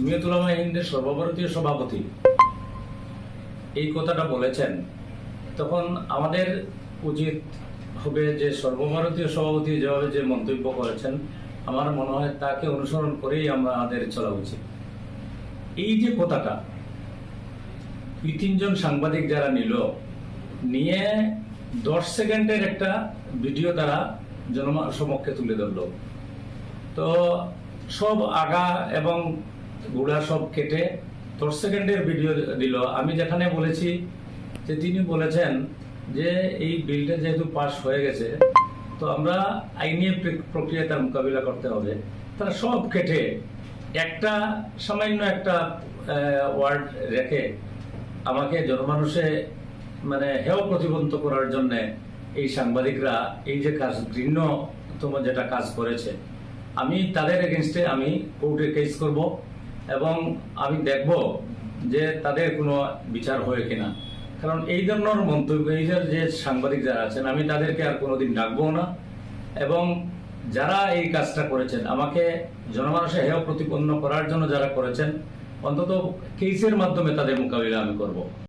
সুমিয়তুল হিন্দের সর্বভারতীয় সভাপতি এই কথাটা বলেছেন, তখন আমাদের উচিত হবে যে সর্বভারতীয় সভাপতি যেভাবে যে মন্তব্য করেছেন, আমার মনে হয় তাকে অনুসরণ করেই আমরা আমাদের চলা উচিত। এই যে কথাটা, দুই তিনজন সাংবাদিক যারা নিল, নিয়ে দশ সেকেন্ডের একটা ভিডিও তারা জনসমক্ষে তুলে ধরলো। তো সব আগা এবং গুড়া সব কেটে, দশ সেকেন্ডের ভিডিও দিল। আমি যেখানে বলেছি যে তিনি বলেছেন যে এই বিলটা যেহেতু পাশ হয়ে গেছে, তো আমরা আইনি প্র- প্রক্রিয়ায় তার মোকাবিলা করতে হবে। তারা সব কেটে একটা সামান্য একটা ওয়ার্ড রেখে আমাকে জনমানুষে মানে হেয় প্রতিবন্ধ করার জন্য এই সাংবাদিকরা এই যে কাজ, ঘৃণ্যতম যেটা কাজ করেছে, আমি তাদের এগেনস্টে আমি কোর্টে কেস করব। এবং আমি দেখব যে তাদের কোনো বিচার হয় কিনা। কারণ এই ধরনের মন্তব্য, এই যে সাংবাদিক যারা আছেন, আমি তাদেরকে আর কোনোদিন ডাকবো না। এবং যারা এই কাজটা করেছেন, আমাকে জনমানুষে হেয় প্রতিপন্ন করার জন্য যারা করেছেন, অন্তত কেসের মাধ্যমে তাদের মোকাবিলা আমি করব।